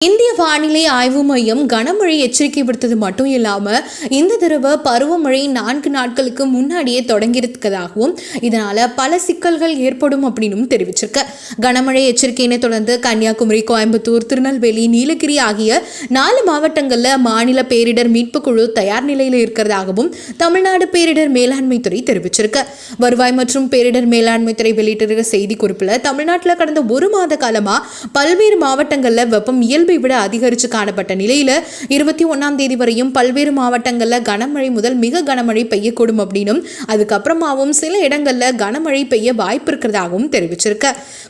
இந்திய வானிலை ஆய்வு மையம் கனமழை எச்சரிக்கை விடுத்தது மட்டும் இல்லாமல் இந்த தடவை பருவமழை நான்கு நாட்களுக்கு முன்னாடியே தொடங்கியிருக்கதாகவும் இதனால பல சிக்கல்கள் ஏற்படும் அப்படின்னு தெரிவிச்சிருக்கு. கனமழை எச்சரிக்கையினை தொடர்ந்து கன்னியாகுமரி கோயம்புத்தூர் திருநெல்வேலி நீலகிரி ஆகிய நாலு மாவட்டங்களில் மாநில பேரிடர் மீட்பு குழு தயார் நிலையில் இருக்கிறதாகவும் தமிழ்நாடு பேரிடர் மேலாண்மை துறை தெரிவிச்சிருக்கு. வருவாய் மற்றும் பேரிடர் மேலாண்மை துறை வெளியிட்டிருக்கிற செய்தி குறிப்பில் தமிழ்நாட்டில் கடந்த ஒரு மாத காலமாக பல்வேறு மாவட்டங்களில் வெப்பம் இயல்பு இயல்பை விட அதிகரித்து காணப்பட்ட நிலையில் இருபத்தி ஒன்றாம் தேதி வரையும் பல்வேறு மாவட்டங்களில் கனமழை முதல் மிக கனமழை பெய்யக்கூடும் அப்படின்னும் அதுக்கப்புறமாவும் சில இடங்களில் கனமழை பெய்ய வாய்ப்பு இருக்கிறதாகவும் தெரிவிச்சிருக்க.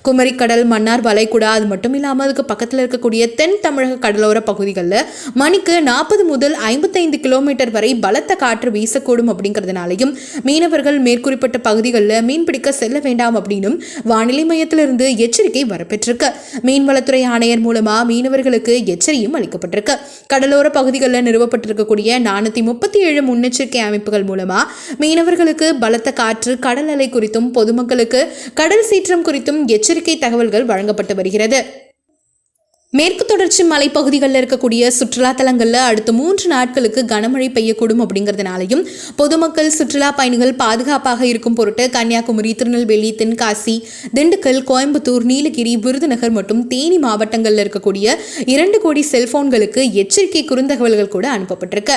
குமரிக்கடல் மன்னார் வளைகுடா அது மட்டும் இல்லாமல் அதுக்கு பக்கத்தில் இருக்கக்கூடிய தென் தமிழக கடலோர பகுதிகளில் மணிக்கு நாற்பது முதல் ஐம்பத்தைந்து கிலோமீட்டர் வரை பலத்த காற்று வீசக்கூடும் அப்படிங்கிறதுனாலையும் மீனவர்கள் மேற்குறிப்பிட்ட பகுதிகளில் மீன்பிடிக்க செல்ல வேண்டாம் அப்படின்னும் வானிலை மையத்திலிருந்து எச்சரிக்கை வரப்பெற்றிருக்கு. மீன்வளத்துறை ஆணையர் மூலமா மீனவர்களுக்கு எச்சரியும் அளிக்கப்பட்டிருக்கு. கடலோர பகுதிகளில் நிறுவப்பட்டிருக்கக்கூடிய நானூற்றி முப்பத்தி ஏழு முன்னெச்சரிக்கை அமைப்புகள் மூலமா மீனவர்களுக்கு பலத்த காற்று கடல் அலை குறித்தும் பொதுமக்களுக்கு கடல் சீற்றம் குறித்தும் எச்சரிக்கை தகவல்கள் வழங்கப்பட்டு வருகிறது. மேற்கு தொடர்ச்சி மலைப்பகுதிகளில் இருக்கக்கூடிய சுற்றுலா தலங்களில் அடுத்த மூன்று நாட்களுக்கு கனமழை பெய்யக்கூடும் அப்படிங்கிறதுனாலையும் பொதுமக்கள் சுற்றுலா பயணிகள் பாதுகாப்பாக இருக்கும் பொருட்டு கன்னியாகுமரி திருநெல்வேலி தென்காசி திண்டுக்கல் கோயம்புத்தூர் நீலகிரி விருதுநகர் மற்றும் தேனி மாவட்டங்களில் இருக்கக்கூடிய இரண்டு கோடி செல்போன்களுக்கு எச்சரிக்கை குறுந்தகவல்கள் கூட அனுப்பப்பட்டிருக்கு.